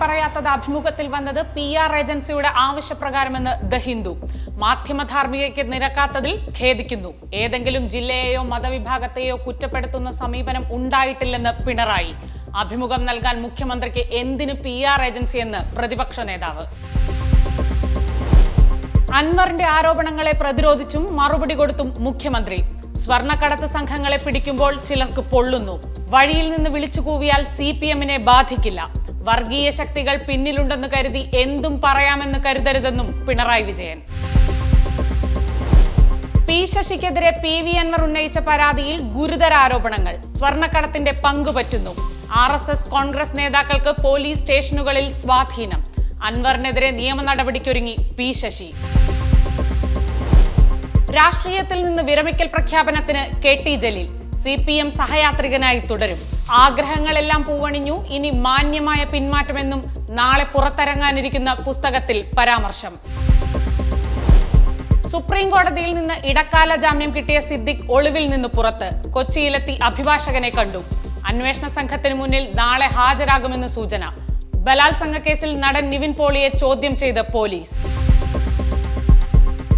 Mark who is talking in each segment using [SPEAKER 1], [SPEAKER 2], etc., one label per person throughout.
[SPEAKER 1] പറയാത്തത് അഭിമുഖത്തിൽ വന്നത് പി ആർ ഏജൻസിയുടെ ആവശ്യപ്രകാരമെന്ന് ദ ഹിന്ദു. മാധ്യമധാർമ്മികയ്ക്ക് നിരക്കാത്തതിൽ ഖേദിക്കുന്നു. ഏതെങ്കിലും ജില്ലയെയോ മതവിഭാഗത്തെയോ കുറ്റപ്പെടുത്തുന്ന സമീപനം ഉണ്ടായിട്ടില്ലെന്ന് പിണറായി. അഭിമുഖം നൽകാൻ മുഖ്യമന്ത്രിക്ക് എന്തിനു പി ആർ ഏജൻസി എന്ന് പ്രതിപക്ഷ നേതാവ്? അൻവറിന്റെ ആരോപണങ്ങളെ പ്രതിരോധിച്ചും മറുപടി കൊടുത്തും മുഖ്യമന്ത്രി. സ്വർണക്കടത്ത് സംഘങ്ങളെ പിടിക്കുമ്പോൾ ചിലർക്ക് പൊള്ളുന്നു. വഴിയിൽ നിന്ന് വിളിച്ചു കൂവിയാൽ സി പി എമ്മിനെ ബാധിക്കില്ല. വർഗീയ ശക്തികൾ പിന്നിലുണ്ടെന്ന് കരുതി എന്തും പറയാമെന്ന് കരുതരുതെന്നും പിണറായി വിജയൻ. പി ശശിക്കെതിരെ പി വി അൻവർ ഉന്നയിച്ച പരാതിയിൽ ഗുരുതര ആരോപണങ്ങൾ സ്വർണക്കടത്തിന്റെ പങ്കുപറ്റുന്നു ആർ എസ് എസ് കോൺഗ്രസ് നേതാക്കൾക്ക് പോലീസ് സ്റ്റേഷനുകളിൽ സ്വാധീനം. അൻവറിനെതിരെ നിയമ നടപടിക്കൊരുങ്ങി പി ശശി. രാഷ്ട്രീയത്തിൽ നിന്ന് വിരമിക്കൽ പ്രഖ്യാപനത്തിന് K T Jaleel. C P M സഹയാത്രികനായി തുടരും. ആഗ്രഹങ്ങളെല്ലാം പൂവണിഞ്ഞു. ഇനി മാന്യമായ പിന്മാറ്റമെന്നും നാളെ പുറത്തിറങ്ങാനിരിക്കുന്ന പുസ്തകത്തിൽ പരാമർശം. സുപ്രീം കോടതിയിൽ നിന്ന് ഇടക്കാല ജാമ്യം കിട്ടിയ സിദ്ദിഖ് ഒളിവിൽ നിന്ന് പുറത്ത്. കൊച്ചിയിലെത്തി അഭിഭാഷകനെ കണ്ടു. അന്വേഷണ സംഘത്തിന് മുന്നിൽ നാളെ ഹാജരാകുമെന്ന് സൂചന. ബലാത്സംഗ കേസിൽ നടൻ നിവിൻ പോളിയെ ചോദ്യം ചെയ്ത് പോലീസ്.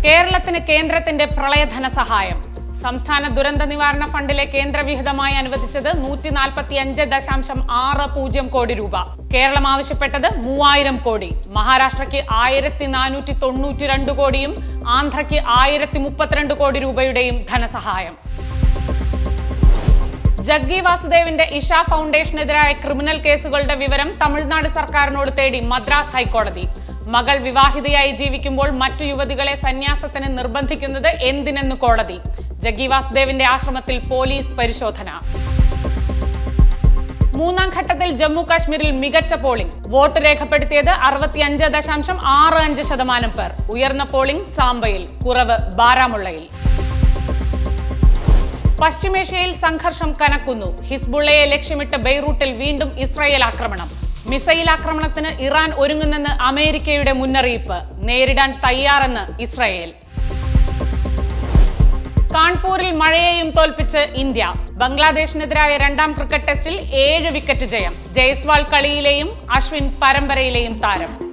[SPEAKER 1] കേരളത്തിന് കേന്ദ്രത്തിന്റെ പ്രളയധന ധനസഹായം സംസ്ഥാന ദുരന്ത നിവാരണ ഫണ്ടിലെ കേന്ദ്രവിഹിതമായി അനുവദിച്ചത് നൂറ്റി നാൽപ്പത്തി അഞ്ച് ദശാംശം ആറ് പൂജ്യം കോടി രൂപ. കേരളം ആവശ്യപ്പെട്ടത് മൂവായിരം കോടി. മഹാരാഷ്ട്രയ്ക്ക് ആയിരത്തി നാനൂറ്റി തൊണ്ണൂറ്റി രണ്ട് കോടിയും ആന്ധ്രയ്ക്ക് ആയിരത്തി മുപ്പത്തിരണ്ട് കോടി രൂപയുടെയും ധനസഹായം. ജഗ്ഗി വാസുദേവിന്റെ ഇഷ ഫൗണ്ടേഷനെതിരായ ക്രിമിനൽ കേസുകളുടെ വിവരം തമിഴ്നാട് സർക്കാരിനോട് തേടി മദ്രാസ് ഹൈക്കോടതി. മകൾ വിവാഹിതയായി ജീവിക്കുമ്പോൾ മറ്റു യുവതികളെ സന്യാസത്തിന് നിർബന്ധിക്കുന്നത് എന്തിനെന്ന് കോടതി. ജഗ്ഗി വാസുദേവിന്റെ ആശ്രമത്തിൽ പോലീസ് പരിശോധന. മൂന്നാം ഘട്ടത്തിൽ ജമ്മു കാശ്മീരിൽ മികച്ച പോളിംഗ്. വോട്ട് രേഖപ്പെടുത്തിയത് അറുപത്തിയഞ്ച് ദശാംശം ആറ് അഞ്ച് ശതമാനം പേർ. ഉയർന്ന പോളിംഗ് സാംബയിൽ കുറവ് ബാരാമുള്ളയിൽ. പശ്ചിമേഷ്യയിൽ സംഘർഷം കനക്കുന്നു. ഹിസ്ബുള്ളയെ ലക്ഷ്യമിട്ട് ബെയ്റൂട്ടിൽ വീണ്ടും ഇസ്രായേൽ ആക്രമണം. മിസൈൽ ആക്രമണത്തിന് ഇറാൻ ഒരുങ്ങുന്നെന്ന് അമേരിക്കയുടെ മുന്നറിയിപ്പ്. നേരിടാൻ തയ്യാറെന്ന് ഇസ്രായേൽ. കാൺപൂരിൽ മഴയെയും തോൽപ്പിച്ച് ഇന്ത്യ. ബംഗ്ലാദേശിനെതിരായ രണ്ടാം ക്രിക്കറ്റ് ടെസ്റ്റിൽ ഏഴ് വിക്കറ്റ് ജയം. ജയ്സ്വാൾ കളിയിലെയും അശ്വിൻ പരമ്പരയിലെയും താരം.